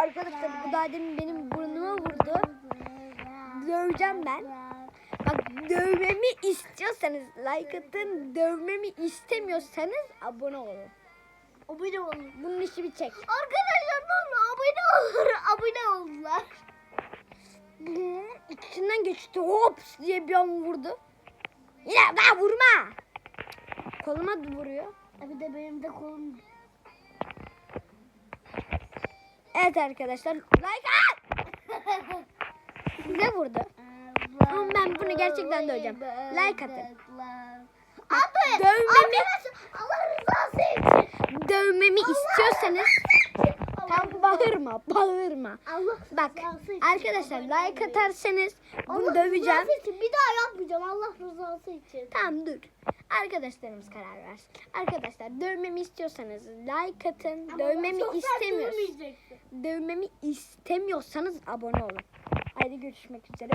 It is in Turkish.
Arkadaşlar bu daha demin benim burnuma vurdu. Döveceğim ben. Bak dövmemi istiyorsanız like atın. Dövmemi istemiyorsanız abone olun. Abone olun. Bunun işi bir çek. Arkadaşlar oldu? Abone olur. Abone oldular. İçinden geçti. Hops diye bir an vurdu. Yine daha vurma. Koluma vuruyor. Bir de benim de kolum. Evet arkadaşlar like at. Size vurdu. Ama ben bunu gerçekten döveceğim. Like atın. Abi Dövmemi- Allah rızası için. Dövmemi istiyorsanız bağırma bağırma. Allah Bak rızası için. arkadaşlar like atarsanız bunu Allah döveceğim. rızası için bir daha yapmayacağım Allah rızası için. Tamam dur. Arkadaşlarımız karar versin. Arkadaşlar dövmemi istiyorsanız like atın. Ama Dövmemi çok sert istemiyorsanız dövmeyeceksin. dövmemi istemiyorsanız abone olun. Haydi görüşmek üzere.